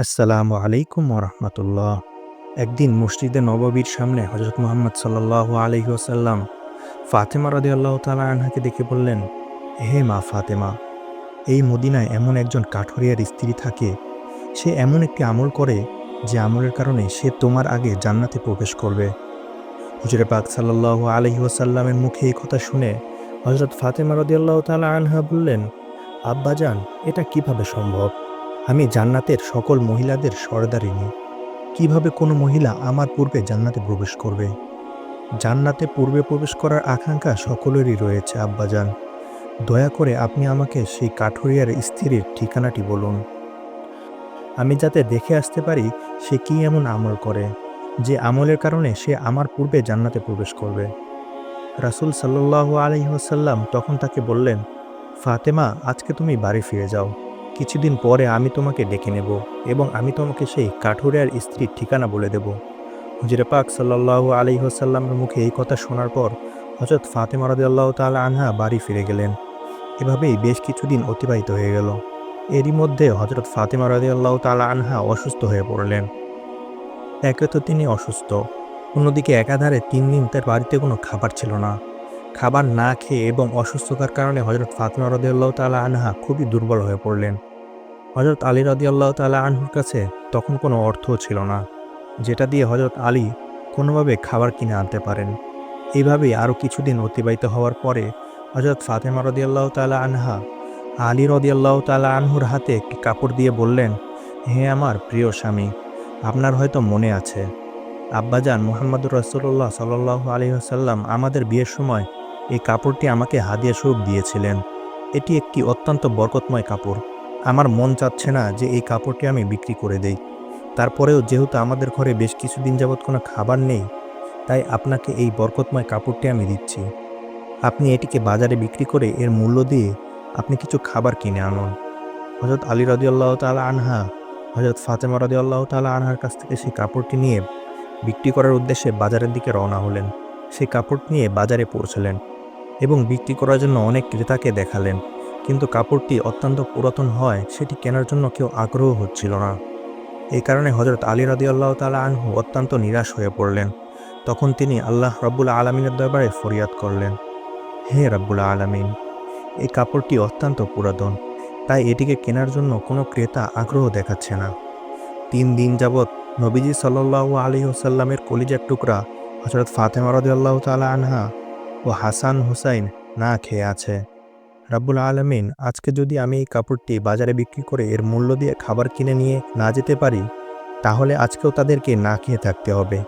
আসসালামু আলাইকুম ওরহমতুল্লাহ একদিন মসজিদে নববীর সামনে হজরত মোহাম্মদ সাল্লাহ আলহি ওসাল্লাম ফাতেমা রদি আল্লাহ তালা আনহাকে দেখে বললেন, হে মা ফাতেমা, এই মদিনায় এমন একজন কাঠরিয়ার স্ত্রী থাকে, সে এমন একটি আমল করে যে আমলের কারণে সে তোমার আগে জান্নাতে প্রবেশ করবে। হুজুরে পাক সাল্লাহ আলহি ওসাল্লামের মুখে এই কথা শুনে হজরত ফাতেমা রদি আল্লাহ তালা আনহা বললেন, আব্বাজান, এটা কীভাবে সম্ভব? আমি জান্নাতের সকল মহিলাদের সর্দারিনী কীভাবে কোনো মহিলা আমার পূর্বে জান্নাতে প্রবেশ করবে? জান্নাতে পূর্বে প্রবেশ করার আকাঙ্ক্ষা সকলেরই রয়েছে, আব্বাজান। দয়া করে আপনি আমাকে সেই কাঠুরিয়ার স্ত্রীর ঠিকানাটি বলুন। আমি যাতে দেখে আসতে পারি সে কি এমন আমল করে, যে আমলের কারণে সে আমার পূর্বে জান্নাতে প্রবেশ করবে। রাসুল সাল্লাহ আলহিহাসাল্লাম তখন তাকে বললেন, ফাতেমা, আজকে তুমি বাড়ি ফিরে যাও। কিছুদিন পরে আমি তোমাকে ডেকে নেব এবং আমি তোমাকে সেই কাঠুরিয়ার স্ত্রীর ঠিকানা বলে দেব। হুজুরে পাক সাল্লাহ আলি হোসাল্লামের মুখে এই কথা শোনার পর হজরত ফাতেমা আল্লাহ তাল আনহা বাড়ি ফিরে গেলেন। এভাবেই বেশ কিছুদিন অতিবাহিত হয়ে গেল। এরই মধ্যে হজরত ফাতেমা আল্লাহ তাল আনহা অসুস্থ হয়ে পড়লেন। একে তো তিনি অসুস্থ। অন্যদিকে একাধারে তিন দিন তার বাড়িতে কোনো খাবার ছিল না। খাবার না খেয়ে এবং অসুস্থতার কারণে হজরত ফাতেমা রদিয়াল্লাহ তালা আনহা খুবই দুর্বল হয়ে পড়লেন। হজরত আলী রদিয়াল্লাহ তালা আনহুর কাছে তখন কোনো অর্থও ছিল না, যেটা দিয়ে হজরত আলী কোনোভাবে খাবার কিনে আনতে পারেন। এইভাবেই আরও কিছুদিন অতিবাহিত হওয়ার পরে হজরত ফাতেমা রদিয়াল্লাহ তালা আনহা আলী রদিয়াল্লাহ তালা আনহুর হাতে একটি কাপড় দিয়ে বললেন, হে আমার প্রিয় স্বামী, আপনার হয়তো মনে আছে, আব্বাজান মোহাম্মদুর রসুল্লাহ সাল্লাহ আলী আসাল্লাম আমাদের বিয়ের সময় এই কাপড়টি আমাকে হাদিয়া স্বরূপ দিয়েছিলেন। এটি একটি অত্যন্ত বরকতময় কাপড়। আমার মন চাচ্ছে না যে এই কাপড়টি আমি বিক্রি করে দেই। তারপরেও যেহেতু আমাদের ঘরে বেশ কিছুদিন যাবৎ কোনো খাবার নেই, তাই আপনাকে এই বরকতময় কাপড়টি আমি দিচ্ছি। আপনি এটিকে বাজারে বিক্রি করে এর মূল্য দিয়ে আপনি কিছু খাবার কিনে আনুন। হজরত আলী রদিয়াল্লাহ তালা আনহা হজরত ফাতেমা আল্লাহ তালা আনহার কাছ থেকে সেই কাপড়টি নিয়ে বিক্রি করার উদ্দেশ্যে বাজারের দিকে রওনা হলেন। সেই কাপড় নিয়ে বাজারে পৌঁছলেন এবং বিক্রি করার জন্য অনেক ক্রেতাকে দেখালেন। কিন্তু কাপড়টি অত্যন্ত পুরাতন হয়, সেটি কেনার জন্য কেউ আগ্রহ হচ্ছিল না। এই কারণে হজরত আলী আল্লাহ তালা আনহু অত্যন্ত নিরাশ হয়ে পড়লেন। তখন তিনি আল্লাহ রব্বুল আলমিনের দরবারে ফরিয়াদ করলেন, হে রব্বুল আলমিন, এই কাপড়টি অত্যন্ত পুরাতন, তাই এটিকে কেনার জন্য কোনো ক্রেতা আগ্রহ দেখাচ্ছে না। তিন দিন যাবৎ নবীজি সাল্লাহ আলী ওসাল্লামের কলিজার টুকরা হজরত ফাতেমা রদি আল্লাহ তালা আনহা ও হাসান হুসাইন না খেয়ে আছে। রাব্বুল আলমিন, আজকে যদি আমি এই কাপড়টি বাজারে বিক্রি করে এর মূল্য দিয়ে খাবার কিনে নিয়ে না যেতে পারি, তাহলে আজকেও তাদেরকে না খেয়ে থাকতে হবে।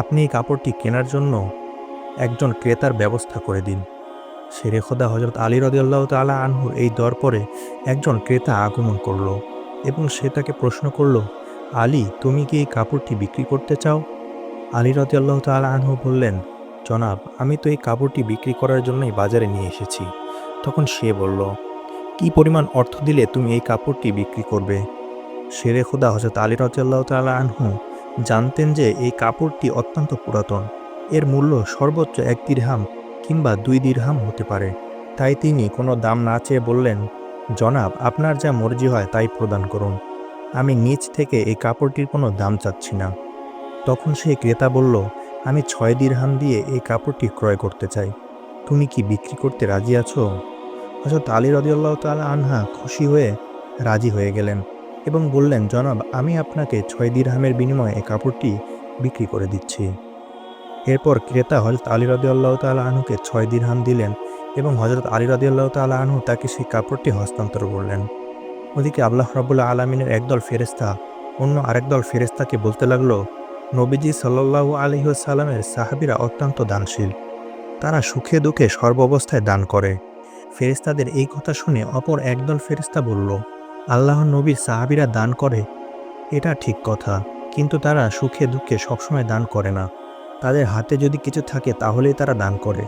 আপনি এই কাপড়টি কেনার জন্য একজন ক্রেতার ব্যবস্থা করে দিন। শেরে খোদা হজরত আলী রদিয়াল্লাহ তালা আনহুর এই দর পরে একজন ক্রেতা আগমন করল এবং সে তাকে প্রশ্ন করল, আলী, তুমি কি এই কাপড়টি বিক্রি করতে চাও? আলী রদিয়াল্লাহ তালা আনহু বললেন, জনাব, আমি তো এই কাপড়টি বিক্রি করার জন্যই বাজারে নিয়ে এসেছি। তখন সে বলল, কি পরিমাণ অর্থ দিলে তুমি এই কাপড়টি বিক্রি করবে? শেরে খুদা হজরত আলী রদিয়াল্লাহ তালা আনহু জানতেন যে এই কাপড়টি অত্যন্ত পুরাতন। এর মূল্য সর্বোচ্চ এক দিরহাম কিংবা দুই দিরহাম হতে পারে। তাই তিনি কোনো দাম না চেয়ে বললেন, জনাব, আপনার যা মর্জি হয় তাই প্রদান করুন। আমি নিচ থেকে এই কাপড়টির কোনো দাম চাচ্ছি না। তখন সেই ক্রেতা বলল, আমি ছয় দিরহাম দিয়ে এই কাপড়টি ক্রয় করতে চাই। তুমি কি বিক্রি করতে রাজি আছো? হজরত আলী রদিয়াল্লাহ তালা আনহা খুশি হয়ে রাজি হয়ে গেলেন এবং বললেন, জনাব, আমি আপনাকে ছয় দিরহামের বিনিময়ে এই কাপড়টি বিক্রি করে দিচ্ছি। এরপর ক্রেতা হজরত আলী রদিয়াল্লাহ তালা আনহুকে ছয় দিরহাম দিলেন এবং হজরত আলী রদিয়াল্লাহ তালা আনহু তাকে সেই কাপড়টি হস্তান্তর করলেন। ওদিকে আল্লাহ রাবুল্লাহ আলমিনের একদল ফেরেস্তা অন্য আরেক দল ফেরেস্তাকে বলতে লাগল, নবীজি সাল্লাহ আলহিসাল্লামের সাহাবিরা অত্যন্ত দানশীল। তারা সুখে দুঃখে সর্বাবস্থায় দান করে। ফেরিস্তাদের এই কথা শুনে অপর একদল ফেরিস্তা বলল আল্লাহ নবীর সাহাবিরা দান করে, এটা ঠিক কথা। কিন্তু তারা সুখে দুঃখে সবসময় দান করে না। তাদের হাতে যদি কিছু থাকে, তাহলেই তারা দান করে।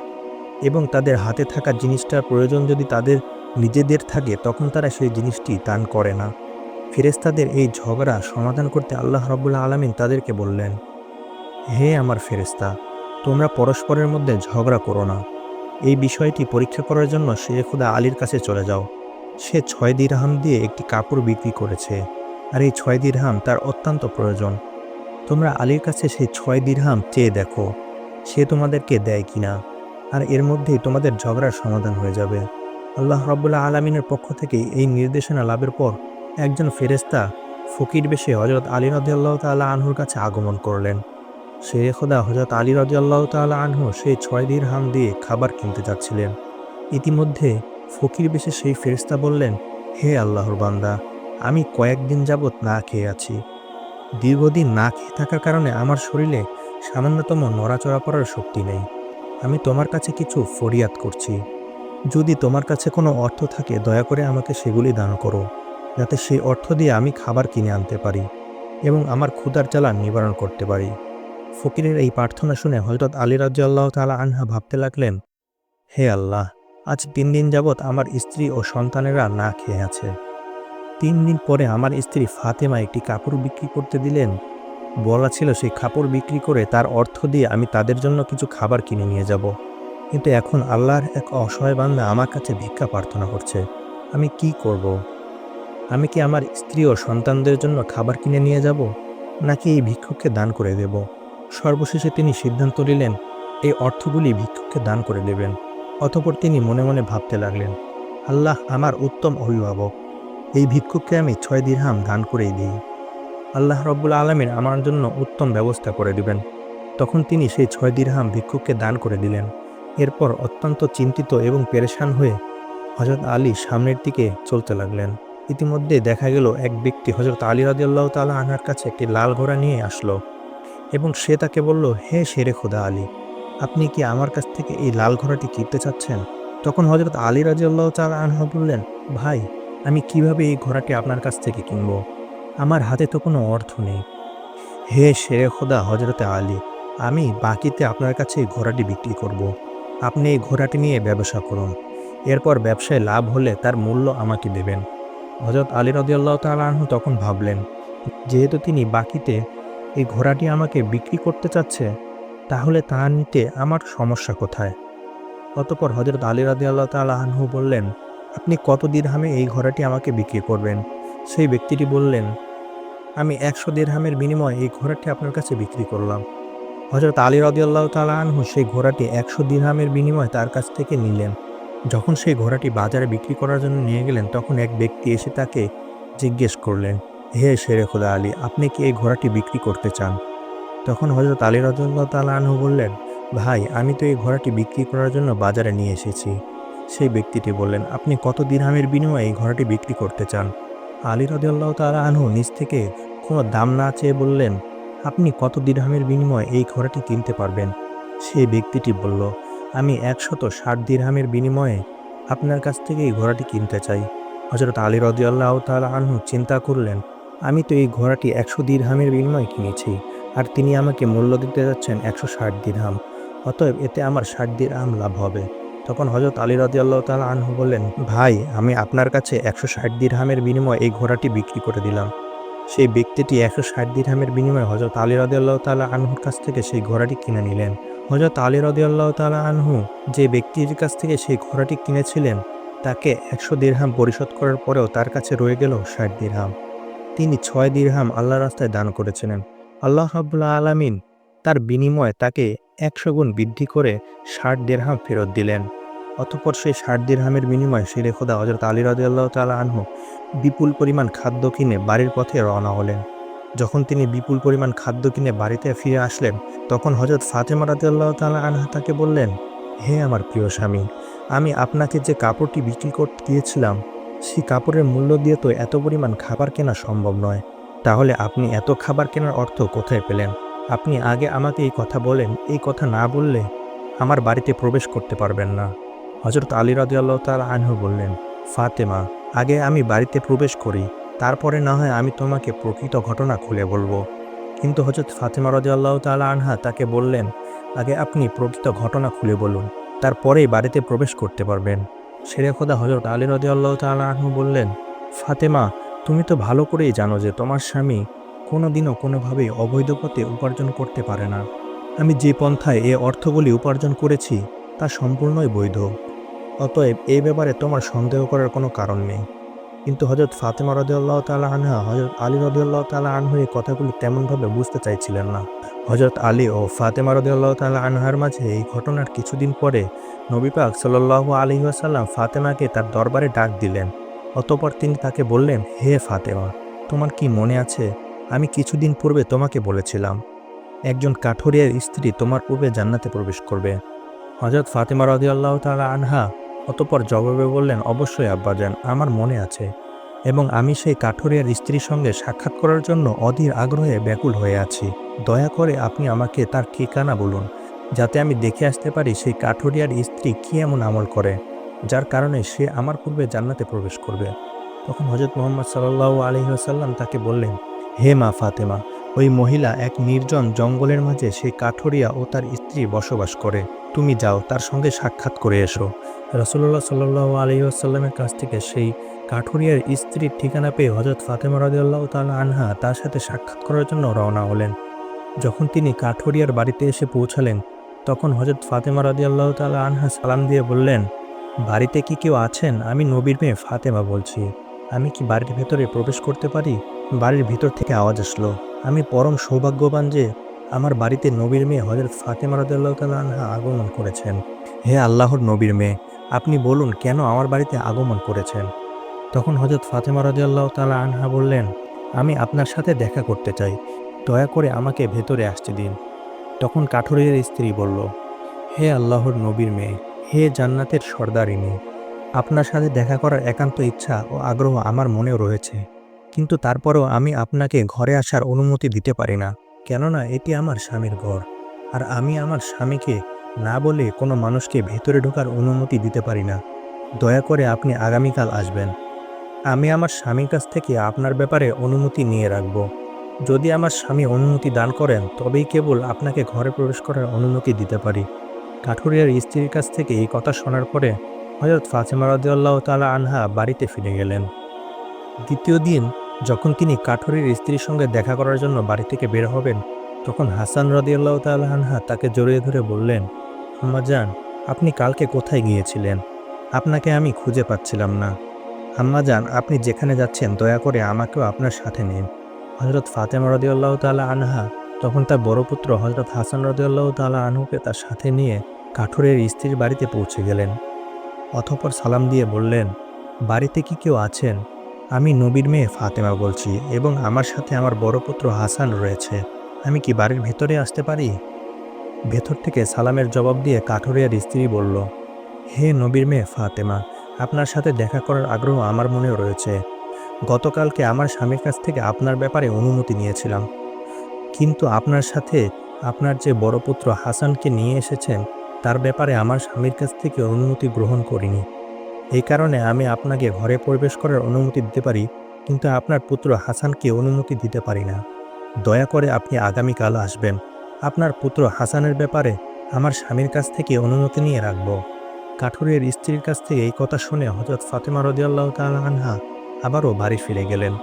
এবং তাদের হাতে থাকা জিনিসটার প্রয়োজন যদি তাদের নিজেদের থাকে, তখন তারা সেই জিনিসটি দান করে না। ফেরেস্তাদের এই ঝগড়া সমাধান করতে আল্লাহ রবুল্লা আলমিন তাদেরকে বললেন, হে আমার ফেরেস্তা তোমরা পরস্পরের মধ্যে ঝগড়া করো না। এই বিষয়টি পরীক্ষা করার জন্য সে খুদা আলীর কাছে চলে যাও। সে ছয় দিরহাম দিয়ে একটি কাপড় বিক্রি করেছে, আর এই ছয় দিরহাম তার অত্যন্ত প্রয়োজন। তোমরা আলীর কাছে সেই ছয় দিরহাম চেয়ে দেখো, সে তোমাদেরকে দেয় কি না আর এর মধ্যেই তোমাদের ঝগড়ার সমাধান হয়ে যাবে। আল্লাহ রব্বুল্লাহ আলমিনের পক্ষ থেকে এই নির্দেশনা লাভের পর একজন ফেরেস্তা ফকির বেশে হজরত আলী রদিয়াল্লাহ তাল্লাহ আনহুর কাছে আগমন করলেন। সে খোদা হজরত আলী রদিয়াল্লাহ তাল্লাহ আনহু সেই ছয় দিন হাম দিয়ে খাবার কিনতে যাচ্ছিলেন। ইতিমধ্যে ফকির বেশে সেই ফেরেস্তা বললেন, হে আল্লাহর বান্দা, আমি কয়েকদিন যাবৎ না খেয়ে আছি। দীর্ঘদিন না খেয়ে থাকার কারণে আমার শরীরে সামান্যতম নড়াচড়া করার শক্তি নেই। আমি তোমার কাছে কিছু ফরিয়াদ করছি। যদি তোমার কাছে কোনো অর্থ থাকে, দয়া করে আমাকে সেগুলি দান করো, যাতে সেই অর্থ দিয়ে আমি খাবার কিনে আনতে পারি এবং আমার ক্ষুধার জ্বালা নিবারণ করতে পারি। ফকিরের এই প্রার্থনা শুনে হজরত আলী রাজ্য আল্লাহ তালা আনহা ভাবতে লাগলেন, হে আল্লাহ, আজ তিন দিন যাবৎ আমার স্ত্রী ও সন্তানেরা না খেয়ে আছে। তিন দিন পরে আমার স্ত্রী ফাতেমা একটি কাপড় বিক্রি করতে দিলেন। বলা ছিল সেই কাপড় বিক্রি করে তার অর্থ দিয়ে আমি তাদের জন্য কিছু খাবার কিনে নিয়ে যাব। কিন্তু এখন আল্লাহর এক অসহায় বান্দা আমার কাছে ভিক্ষা প্রার্থনা করছে। আমি কি করব। আমি কি আমার স্ত্রী ও সন্তানদের জন্য খাবার কিনে নিয়ে যাব? নাকি এই ভিক্ষুককে দান করে দেব? সর্বশেষে তিনি সিদ্ধান্ত নিলেন, এই অর্থগুলি ভিক্ষুককে দান করে দেবেন। অতপর তিনি মনে মনে ভাবতে লাগলেন, আল্লাহ আমার উত্তম অভিভাবক, এই ভিক্ষুককে আমি ছয় দিরহাম দান করেই দিই। আল্লাহ রব্বুল আলমিন আমার জন্য উত্তম ব্যবস্থা করে দিবেন। তখন তিনি সেই ছয় দিরহাম ভিক্ষুককে দান করে দিলেন। এরপর অত্যন্ত চিন্তিত এবং পেরেশান হয়ে হজরত আলী সামনের দিকে চলতে লাগলেন। ইতিমধ্যে দেখা গেল, এক ব্যক্তি হজরত আলী রাদিয়াল্লাহ তালা আনার কাছে একটি লাল ঘোড়া নিয়ে আসলো। এবং সে তাকে বলল, হে শেরে খোদা আলী, আপনি কি আমার কাছ থেকে এই লাল ঘোড়াটি কিনতে চাচ্ছেন? তখন হজরত আলী রাজিয়াল্লাহ তালা আনহা বললেন, ভাই, আমি কীভাবে এই ঘোড়াটি আপনার কাছ থেকে কিনব? আমার হাতে তো কোনো অর্থ নেই। হে শেরে খোদা হজরতে আলী, আমি বাকিতে আপনার কাছে এই ঘোড়াটি বিক্রি করব। আপনি এই ঘোড়াটি নিয়ে ব্যবসা করুন। এরপর ব্যবসায় লাভ হলে তার মূল্য আমাকে দেবেন। হজরত আলী রদিয়াল্লাহ তালু তখন ভাবলেন, যেহেতু তিনি বাকিতে এই ঘোড়াটি আমাকে বিক্রি করতে চাচ্ছে, তাহলে তা নিতে আমার সমস্যা কোথায়? অতপর হজরত আলী রাদি আল্লাহ তালাহু বললেন, আপনি কত দিরহামে এই ঘোড়াটি আমাকে বিক্রি করবেন? সেই ব্যক্তিটি বললেন, আমি একশো দিরহামের বিনিময়ে এই ঘোড়াটি আপনার কাছে বিক্রি করলাম। হজরত আলী রদিয়াল্লাহ তালাহু সেই ঘোড়াটি একশো দিরহামের বিনিময়ে তার কাছ থেকে নিলেন। যখন সেই ঘোড়াটি বাজারে বিক্রি করার জন্য নিয়ে গেলেন, তখন এক ব্যক্তি এসে তাকে জিজ্ঞেস করলেন হে শেরে খোদা আলী, আপনি কি এই ঘোড়াটি বিক্রি করতে চান? তখন হজরত আলী রদুল্লাহ তালু বললেন, ভাই, আমি তো এই ঘোড়াটি বিক্রি করার জন্য বাজারে নিয়ে এসেছি। সেই ব্যক্তিটি বললেন, আপনি কত দিরহামের বিনিময়ে এই ঘোড়াটি বিক্রি করতে চান? আলী রদুল্লাহ তালা আনহু নিজ থেকে কোনো দাম না চেয়ে বললেন, আপনি কত দিরহামের বিনিময়ে এই ঘোড়াটি কিনতে পারবেন? সেই ব্যক্তিটি বলল, আমি একশত ষাট দিরহামের বিনিময়ে আপনার কাছ থেকে এই ঘোড়াটি কিনতে চাই। হজরত আলী রদিয়াল্লাহ তালা আনহু চিন্তা করলেন আমি তো এই ঘোড়াটি একশো দিরহামের বিনিময়ে কিনেছি, আর তিনি আমাকে মূল্য দিতে যাচ্ছেন একশো ষাট দিরহাম। অতএব এতে আমার ষাট দিরহাম লাভ হবে। তখন হজরত আলী রদি আল্লাহ তালা আনহু বললেন, ভাই, আমি আপনার কাছে একশো ষাট দিরহামের বিনিময়ে এই ঘোড়াটি বিক্রি করে দিলাম। সেই ব্যক্তিটি একশো ষাট দিরহামের বিনিময়ে হজরত আলী রদি আল্লাহ তালা আনহুর কাছ থেকে সেই ঘোড়াটি কিনে নিলেন। হজরত আলী রদি আল্লাহ তালা আনহু যে ব্যক্তির কাছ থেকে সেই ঘোড়াটি কিনেছিলেন, তাকে একশো দিরহাম পরিশোধ করার পরেও তার কাছে রয়ে গেল ষাট দিরহাম। তিনি ছয় দিরহাম আল্লাহ রাস্তায় দান করেছিলেন। আল্লাহ রাবুল্লাহ আলামিন তার বিনিময়ে তাকে একশো গুণ বৃদ্ধি করে ষাট দেড়হাম ফেরত দিলেন। অতপর সেই ষাট দেড়হামের বিনিময়ে শেরে খোদা হজরত আলী রাজিয়াল্লাহ তালা আনহু বিপুল পরিমাণ খাদ্য কিনে বাড়ির পথে রওনা হলেন। যখন তিনি বিপুল পরিমাণ খাদ্য কিনে বাড়িতে ফিরে আসলেন, তখন হজরত ফাতেমা রাজিয়াল্লাহ তালা আনহা তাকে বললেন, হে আমার প্রিয় স্বামী, আমি আপনাকে যে কাপড়টি বিক্রি করতে দিয়েছিলাম সেই কাপড়ের মূল্য দিয়ে তো এত পরিমাণ খাবার কেনা সম্ভব নয়। তাহলে আপনি এত খাবার কেনার অর্থ কোথায় পেলেন? আপনি আগে আমাকে এই কথা বলেন, এই কথা না বললে আমার বাড়িতে প্রবেশ করতে পারবেন না। হজরত আলী রাজিয়াল্লাহ তাল আনহু বললেন, ফাতেমা, আগে আমি বাড়িতে প্রবেশ করি, তারপরে না হয় আমি তোমাকে প্রকৃত ঘটনা খুলে বলব। কিন্তু হজরত ফাতেমা রাজিয়াল্লাহ তাল আনহা তাকে বললেন, আগে আপনি প্রকৃত ঘটনা খুলে বলুন, তারপরেই বাড়িতে প্রবেশ করতে পারবেন। সেরে খোদা হজরত আলী রাজিয়াল্লাহ তাল আনহু বললেন, ফাতেমা, তুমি তো ভালো করেই জানো যে তোমার স্বামী কোনো দিনও কোনোভাবেই অবৈধ পথে উপার্জন করতে পারে না। আমি যে পন্থায় এ অর্থগুলি উপার্জন করেছি, তা সম্পূর্ণই বৈধ। অতএব এই ব্যাপারে তোমার সন্দেহ করার কোনো কারণ নেই। কিন্তু হজরত ফাতেমা রদিউল্লাহ তালা আনহা হজরত আলী রদিউল্লাহ তালা আনহু এই কথাগুলি তেমনভাবে বুঝতে চাইছিলেন না। হজরত আলী ও ফাতেমা রদিউল্লাহ তালা আনহার মাঝে এই ঘটনার কিছুদিন পরে নবী পাক সাল্লাহ আলী আসাল্লাম ফাতেমাকে তার দরবারে ডাক দিলেন। অতপর তিনি তাকে বললেন, হে ফাতেমা, তোমার কি মনে আছে? আমি কিছুদিন পূর্বে তোমাকে বলেছিলাম, একজন কাঠুরিয়ার স্ত্রী তোমার পূর্বে জান্নাতে প্রবেশ করবে। হজরত ফাতেমা রদিয়াল্লাহ তালা আনহা অতপর জবাবে বললেন, অবশ্যই আব্বাজান আমার মনে আছে এবং আমি সেই কাঠুরিয়ার স্ত্রীর সঙ্গে সাক্ষাৎ করার জন্য অধীর আগ্রহে ব্যাকুল হয়ে আছি। দয়া করে আপনি আমাকে তার ঠিকানা বলুন যাতে আমি দেখে আসতে পারি সেই কাঠুরিয়ার স্ত্রী কী এমন আমল করে, যার কারণে সে আমার পূর্বে জান্নাতে প্রবেশ করবে। তখন হজরত মোহাম্মদ সাল্লাহ আলহিহাসাল্লাম তাকে বললেন, হে মা ফাতেমা, ওই মহিলা এক নির্জন জঙ্গলের মাঝে সেই কাঠরিয়া ও তার স্ত্রী বসবাস করে। তুমি যাও, তার সঙ্গে সাক্ষাৎ করে এসো। রসুল্লাহ সাল্লাহ আলহিহাসাল্লামের কাছ থেকে সেই কাঠুরিয়ার স্ত্রীর ঠিকানা পেয়ে হজরত ফাতেমা রাজিউল্লাহ তাল আনহা তার সাথে সাক্ষাৎ করার জন্য রওনা হলেন। যখন তিনি কাঠুরিয়ার বাড়িতে এসে পৌঁছালেন তখন হজরত ফাতেমা রাজিউল্লাহ তালা আনহা সালাম দিয়ে বললেন, বাড়িতে কি কেউ আছেন? আমি নবীর মেয়ে ফাতেমা বলছি। আমি কি বাড়ির ভেতরে প্রবেশ করতে পারি? বাড়ির ভিতর থেকে আওয়াজ আসলো। আমি পরম সৌভাগ্যবান যে আমার বাড়িতে নবীর মেয়ে হজরত ফাতেমা রাদিয়াল্লাহু তাআলা আনহা আগমন করেছেন। হে আল্লাহর নবীর মেয়ে, আপনি বলুন, কেন আমার বাড়িতে আগমন করেছেন? তখন হজরত ফাতেমা রাদিয়াল্লাহু তাআলা আনহা বললেন, আমি আপনার সাথে দেখা করতে চাই। দয়া করে আমাকে ভেতরে আসতে দিন। তখন কাঠুরের স্ত্রী বলল, হে আল্লাহর নবীর মেয়ে, হে জান্নাতের সর্দারিনী আপনার সাথে দেখা করার একান্ত ইচ্ছা ও আগ্রহ আমার মনেও রয়েছে। কিন্তু তারপরেও আমি আপনাকে ঘরে আসার অনুমতি দিতে পারি না, কেননা এটি আমার স্বামীর ঘর। আর আমি আমার স্বামীকে না বলে কোনো মানুষকে ভেতরে ঢোকার অনুমতি দিতে পারি না। দয়া করে আপনি আগামীকাল আসবেন। আমি আমার স্বামীর কাছ থেকে আপনার ব্যাপারে অনুমতি নিয়ে রাখব। যদি আমার স্বামী অনুমতি দান করেন, তবেই কেবল আপনাকে ঘরে প্রবেশ করার অনুমতি দিতে পারি। কাঠুরিয়ার স্ত্রীর কাছ থেকে এই কথা শোনার পরে হজরত ফাতেমা রাদিয়াল্লাহু তাআলা আনহা বাড়িতে ফিরে গেলেন। দ্বিতীয় দিন যখন তিনি কাঠুরির স্ত্রীর সঙ্গে দেখা করার জন্য বাড়ি থেকে বের হবেন, তখন হাসান রদিয়াল্লাহ তাআলা আনহা তাকে জড়িয়ে ধরে বললেন, আম্মা যান আপনি কালকে কোথায় গিয়েছিলেন? আপনাকে আমি খুঁজে পাচ্ছিলাম না। আম্মা যান আপনি যেখানে যাচ্ছেন দয়া করে আমাকেও আপনার সাথে নিন। হজরত ফাতেমা রদিয়াল্লাহ তাআলা আনহা তখন তার বড় পুত্র হজরত হাসান রদিয়াল্লাহ তাআলা আনহুকে তার সাথে নিয়ে কাঠুরের স্ত্রীর বাড়িতে পৌঁছে গেলেন। অথপর সালাম দিয়ে বললেন, বাড়িতে কি কেউ আছেন? আমি নবীর মেয়ে ফাতেমা বলছি এবং আমার সাথে আমার বড় পুত্র হাসান রয়েছে। আমি কি বাড়ির ভেতরে আসতে পারি? ভেতর থেকে সালামের জবাব দিয়ে কাঠুরিয়ার স্ত্রী বলল, হে নবীর মেয়ে ফাতেমা, আপনার সাথে দেখা করার আগ্রহ আমার মনেও রয়েছে। গতকালকে আমার স্বামীর কাছ থেকে আপনার ব্যাপারে অনুমতি নিয়েছিলাম। কিন্তু আপনার সাথে আপনার যে বড় পুত্র হাসানকে নিয়ে এসেছেন, তার ব্যাপারে আমার স্বামীর কাছ থেকে অনুমতি গ্রহণ করিনি। এই কারণে আমি আপনাকে ঘরে প্রবেশ করার অনুমতি দিতে পারি, কিন্তু আপনার পুত্র হাসানকে অনুমতি দিতে পারি না। দয়া করে আপনি আগামীকাল আসবেন। আপনার পুত্র হাসানের ব্যাপারে আমার স্বামীর কাছ থেকে অনুমতি নিয়ে রাখব। কাঠুরের স্ত্রীর কাছ থেকে এই কথা শুনে হজরত ফাতেমা রদিয়াল্লাহ তাল আনহা আবারও বাড়ি ফিরে গেলেন।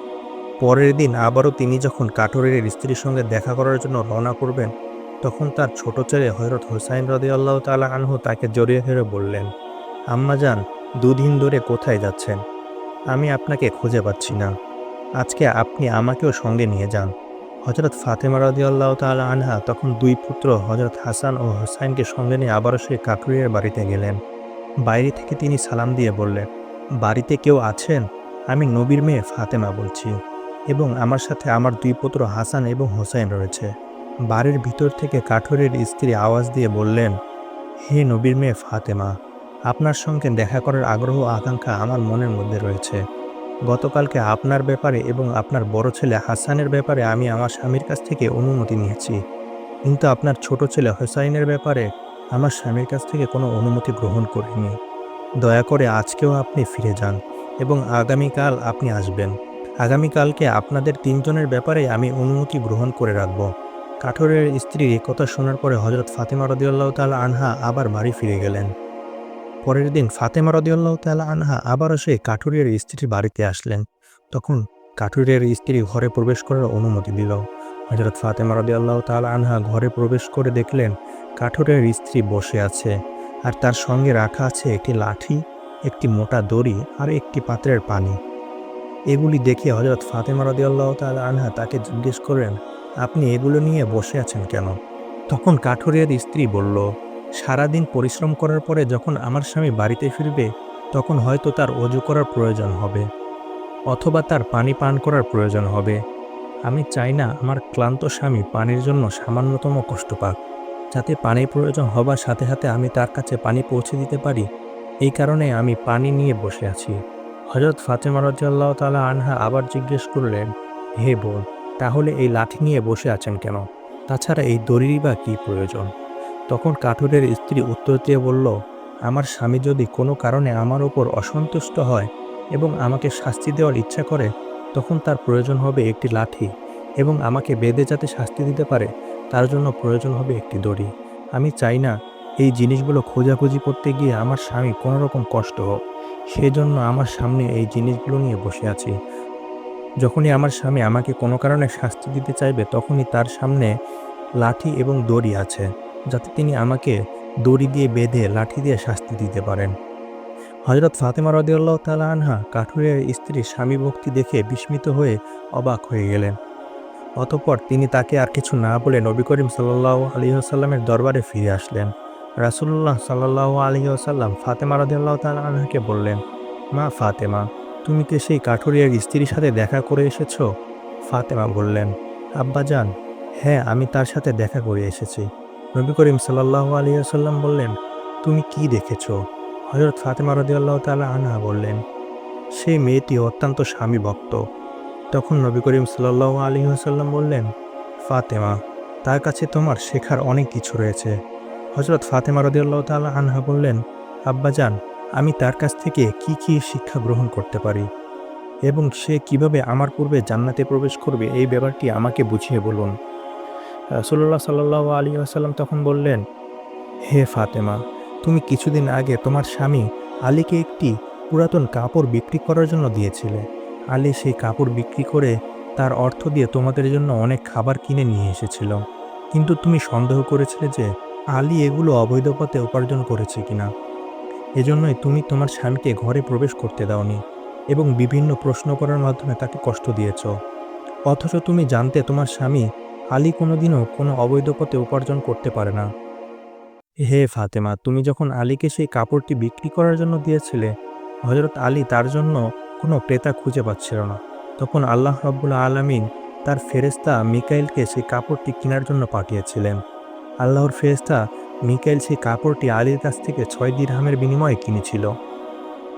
পরের দিন আবারও তিনি যখন কাঠুরের স্ত্রীর সঙ্গে দেখা করার জন্য রওনা করবেন, তখন তার ছোট ছেলে হজরত হোসাইন রদি আল্লাহ তালা আনহু তাকে জড়িয়ে ধরে বললেন, আম্মা যান দুদিন ধরে কোথায় যাচ্ছেন? আমি আপনাকে খুঁজে পাচ্ছি না। আজকে আপনি আমাকেও সঙ্গে নিয়ে যান। হজরত ফাতেমা রদি আল্লাহ তালা আনহা তখন দুই পুত্র হজরত হাসান ও হোসাইনকে সঙ্গে নিয়ে আবারও সেই কাকুরিয়ার বাড়িতে গেলেন। বাইরে থেকে তিনি সালাম দিয়ে বললেন, বাড়িতে কেউ আছেন? আমি নবীর মেয়ে ফাতেমা বলছি এবং আমার সাথে আমার দুই পুত্র হাসান এবং হোসাইন রয়েছে। বাড়ির ভিতর থেকে কাঠুরের স্ত্রী আওয়াজ দিয়ে বললেন, হে নবীর মেয়ে ফাতেমা, আপনার সঙ্গে দেখা করার আগ্রহ আকাঙ্ক্ষা আমার মনের মধ্যে রয়েছে। গতকালকে আপনার ব্যাপারে এবং আপনার বড় ছেলে হাসানের ব্যাপারে আমি আমার স্বামীর কাছ থেকে অনুমতি নিয়েছি। কিন্তু আপনার ছোট ছেলে হোসাইনের ব্যাপারে আমার স্বামীর কাছ থেকে কোনো অনুমতি গ্রহণ করিনি। দয়া করে আজকেও আপনি ফিরে যান। এবং আগামীকাল আপনি আসবেন। আগামীকালকে আপনাদের তিনজনের ব্যাপারে আমি অনুমতি গ্রহণ করে রাখব। কাঠরের স্ত্রীর কথা শোনার পরে হজরত ফাতেমা রদিউল্লাহ তাল আনহা আবার বাড়ি ফিরে গেলেন। পরের দিন ফাতেমা রদিউল্লাহ তাল আনহা আবারও সে কাঠুরিয়ার স্ত্রীর বাড়িতে আসলেন। তখন কাঠুরিয়ার স্ত্রী ঘরে প্রবেশ করার অনুমতি দিল। হজরত ফাতেমা রদিউল্লাহ তাল আনহা ঘরে প্রবেশ করে দেখলেন কাঠুরিয়ার স্ত্রী বসে আছে আর তার সঙ্গে রাখা আছে একটি লাঠি। একটি মোটা দড়ি আর একটি পাত্রের পানি। এগুলি দেখে হজরত ফাতেমা রদিয়াল্লাহ তাল আনহা তাকে জিজ্ঞেস করেন আপনি এগুলো নিয়ে বসে আছেন কেন? তখন কাঠুরিয়ার স্ত্রী বলল, সারাদিন পরিশ্রম করার পরে যখন আমার স্বামী বাড়িতে ফিরবে, তখন হয়তো তার অজু করার প্রয়োজন হবে, অথবা তার পানি পান করার প্রয়োজন হবে। আমি চাই না আমার ক্লান্ত স্বামী পানির জন্য সামান্যতম কষ্ট পাক যাতে পানির প্রয়োজন হবার সাথে সাথে আমি তার কাছে পানি পৌঁছে দিতে পারি এই কারণে আমি পানি নিয়ে বসে আছি। হজরত ফাতেমা রাজ্লাহ তালা আনহা আবার জিজ্ঞেস করলেন, হে বোন, তাহলে এই লাঠি নিয়ে বসে আছেন কেন? তাছাড়া এই দড়িরই বা কী প্রয়োজন? তখন কাঠুরের স্ত্রী উত্তর দিয়ে বলল, আমার স্বামী যদি কোনো কারণে আমার ওপর অসন্তুষ্ট হয় এবং আমাকে শাস্তি দেওয়ার ইচ্ছা করে, তখন তার প্রয়োজন হবে একটি লাঠি এবং আমাকে বেঁধে যাতে শাস্তি দিতে পারে, তার জন্য প্রয়োজন হবে একটি দড়ি। আমি চাই না এই জিনিসগুলো খোঁজাখুঁজি করতে গিয়ে আমার স্বামী কোনো রকম কষ্ট হোক, সেজন্য আমার সামনে এই জিনিসগুলো নিয়ে বসে আছি। যখনই আমার স্বামী আমাকে কোনো কারণে শাস্তি দিতে চাইবে, তখনই তার সামনে লাঠি এবং দড়ি আছে, যাতে তিনি আমাকে দড়ি দিয়ে বেঁধে লাঠি দিয়ে শাস্তি দিতে পারেন। হজরত ফাতেমা রদিউল্লাহ তালা আনহা কাঠুরের স্ত্রীর স্বামী ভক্তি দেখে বিস্মিত হয়ে অবাক হয়ে গেলেন। অতপর তিনি তাকে আর কিছু না বলে নবী করিম সাল্লাহ আসাল্লামের দরবারে ফিরে আসলেন। রাসুল্লাহ সাল্লাহ আসাল্লাম ফাতেমা রদিয়াল্লাহ তালা আনহাকে বললেন, মা ফাতেমা, তুমি কি সেই কাঠুরিয়ার স্ত্রীর সাথে দেখা করে এসেছ? ফাতেমা বললেন আব্বাজান হ্যাঁ আমি তার সাথে দেখা করে এসেছি। নবী করিম সাল্লাহ আলী আসাল্লাম বললেন, তুমি কি দেখেছ? হজরত ফাতেমা রদিয়াল্লাহ তালা আনহা বললেন সেই মেয়েটি অত্যন্ত স্বামী ভক্ত। তখন নবী করিম সাল্লাহ আলী আসাল্লাম বললেন, ফাতেমা, তার কাছে তোমার শেখার অনেক কিছু রয়েছে। হজরত ফাতেমা রদিয়াল্লাহ তালা আনহা বললেন, আব্বাজান, আমি তার কাছ থেকে কি কি শিক্ষা গ্রহণ করতে পারি? এবং সে কীভাবে আমার পূর্বে জান্নাতে প্রবেশ করবে? এই ব্যাপারটি আমাকে বুঝিয়ে বলুন। রাসুল্লাহ সাল্লাহ আলী আসাল্লাম তখন বললেন, হে ফাতেমা, তুমি কিছুদিন আগে তোমার স্বামী আলীকে একটি পুরাতন কাপড় বিক্রি করার জন্য দিয়েছিলে। আলী সেই কাপড় বিক্রি করে তার অর্থ দিয়ে তোমাদের জন্য অনেক খাবার কিনে নিয়ে এসেছিল। কিন্তু তুমি সন্দেহ করেছিলে যে আলী এগুলো অবৈধ পথে উপার্জন করেছে কিনা? এজন্যই তুমি তোমার স্বামীকে ঘরে প্রবেশ করতে দাওনি এবং বিভিন্ন প্রশ্ন করার মাধ্যমে তাকে কষ্ট দিয়েছ। অথচ তুমি জানতে তোমার স্বামী আলী কোনোদিনও কোনো অবৈধ পথে উপার্জন করতে পারে না। হে ফাতেমা, তুমি যখন আলীকে সেই কাপড়টি বিক্রি করার জন্য দিয়েছিলে হজরত আলী তার জন্য কোনো ক্রেতা খুঁজে পাচ্ছিল না। তখন আল্লাহ রব্বুল আলমিন তার ফেরেস্তা মিকাইলকে সেই কাপড়টি কেনার জন্য পাঠিয়েছিলেন। আল্লাহর ফেরেস্তা মিকাইল সেই কাপড়টি আলীর কাছ থেকে ছয় দিরহামের বিনিময়ে কিনেছিল।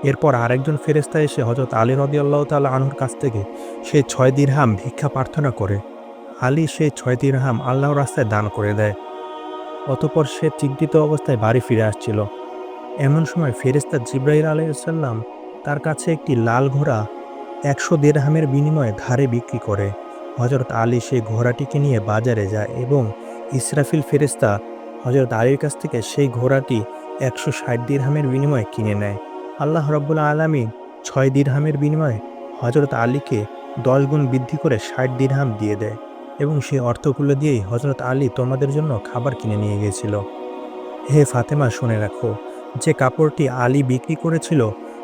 এরপর আরেকজন ফেরেস্তা এসে হজরত আলী রদি আল্লাহ তাল আনুর কাছ থেকে সেই ছয় দিরহাম ভিক্ষা প্রার্থনা করে। আলী সেই ছয় দিরহাম আল্লাহর রাস্তায় দান করে দেয়। অতপর সে চিন্তিত অবস্থায় বাড়ি ফিরে আসছিল। এমন সময় ফেরেস্তা জিব্রাহিল আলাইসাল্লাম তার কাছে একটি লাল ঘোড়া একশো দেড়হামের বিনিময়ে ধারে বিক্রি করে। হজরত আলী সেই ঘোড়াটিকে নিয়ে বাজারে যায় এবং ইসরাফিল ফেরেস্তা হজরত আলীর কাছ থেকে সেই ঘোড়াটি একশো ষাট দিরহামের বিনিময়ে কিনে নেয়। আল্লাহ রব্বুল্লা আলমী ছয় দিরহামের বিনিময়ে হজরত আলীকে দশ গুণ বৃদ্ধি করে ষাট দিরহাম দিয়ে দেয় এবং সেই অর্থগুলো দিয়েই হজরত আলী তোমাদের জন্য খাবার কিনে নিয়ে গিয়েছিল। হে ফাতেমা, শুনে রাখো, যে কাপড়টি আলী বিক্রি করেছিল,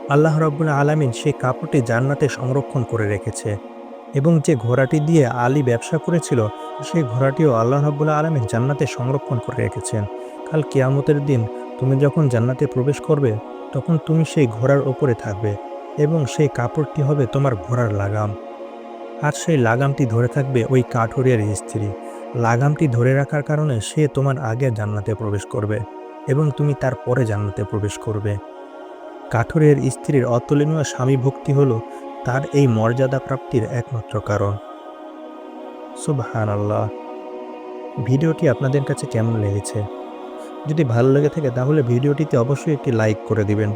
আল্লাহ রব্বুল্লা আলমিন সেই কাপড়টি জান্নাতে সংরক্ষণ করে রেখেছে। এবং যে ঘোড়াটি দিয়ে আলী ব্যবসা করেছিল, সেই ঘোড়াটিও আল্লাহ রব্বুল্লা আলমিন জান্নাতে সংরক্ষণ করে রেখেছেন। কাল কিয়ামতের দিন তুমি যখন জান্নাতে প্রবেশ করবে, তখন তুমি সেই ঘোড়ার ওপরে থাকবে এবং সেই কাপড়টি হবে তোমার ঘোড়ার লাগাম। আর সেই লাগামটি ধরে থাকবে ওই কাঠুরিয়ার স্ত্রী। লাগামটি ধরে রাখার কারণে সে তোমার আগে জান্নাতে প্রবেশ করবে এবং তুমি তার পরে জান্নাতে প্রবেশ করবে। কাঠুরের স্ত্রীর অতুলনীয় স্বামী ভক্তি হল তার এই মর্যাদা প্রাপ্তির একমাত্র কারণ। সুবহান আল্লাহ ভিডিওটি আপনাদের কাছে কেমন লেগেছে? যদি ভালো লেগে থাকে তাহলে ভিডিওটিতে অবশ্যই একটি লাইক করে দিবেন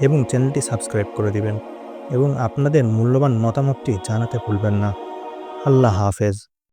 এবং চ্যানেলটি সাবস্ক্রাইব করে দিবেন এবং আপনাদের মূল্যবান মতামতটি জানাতে ভুলবেন না। আল্লাহ হাফেজ।